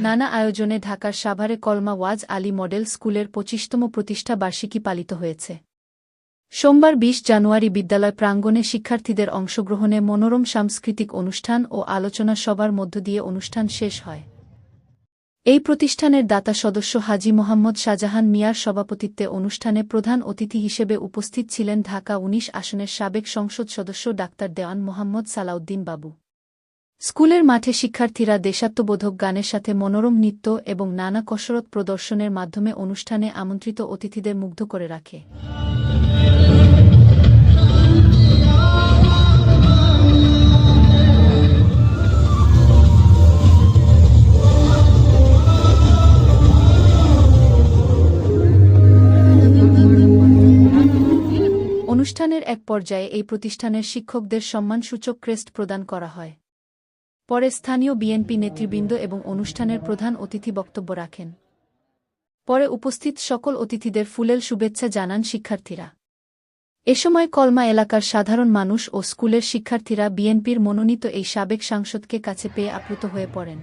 নানা আয়োজনে ঢাকার সাভারে কলমা ওয়াজ আলী মডেল স্কুলের পঁচিশতম প্রতিষ্ঠা বার্ষিকী পালিত হয়েছে। সোমবার ২০ জানুয়ারি বিদ্যালয় প্রাঙ্গণে শিক্ষার্থীদের অংশগ্রহণে মনোরম সাংস্কৃতিক অনুষ্ঠান ও আলোচনা সবার মধ্য দিয়ে অনুষ্ঠান শেষ হয়। এই প্রতিষ্ঠানের দাতা সদস্য হাজি মোহাম্মদ শাহজাহান মিয়ার সভাপতিত্বে অনুষ্ঠানে প্রধান অতিথি হিসেবে উপস্থিত ছিলেন ঢাকা ১৯ আসনের সাবেক সংসদ সদস্য ডাক্তার দেওয়ান মোহাম্মদ সালাউদ্দিন বাবু। স্কুলের মাঠে শিক্ষার্থীরা দেশাত্মবোধক গানের সাথে মনোরম নৃত্য এবং নানা কসরত প্রদর্শনের মাধ্যমে অনুষ্ঠানে আমন্ত্রিত অতিথিদের মুগ্ধ করে রাখে। অনুষ্ঠানের এক পর্যায়ে এই প্রতিষ্ঠানের শিক্ষকদের সম্মানসূচক ক্রেস্ট প্রদান করা হয়। পরে স্থানীয় বিএনপি নেতৃবৃন্দ এবং অনুষ্ঠানের প্রধান অতিথি বক্তব্য রাখেন। পরে উপস্থিত সকল অতিথিদের ফুলেল শুভেচ্ছা জানান শিক্ষার্থীরা। এ সময় কলমা এলাকার সাধারণ মানুষ ও স্কুলের শিক্ষার্থীরা বিএনপির মনোনীত এই সাবেক সাংসদকে কাছে পেয়ে আপ্লুত হয়ে পড়েন।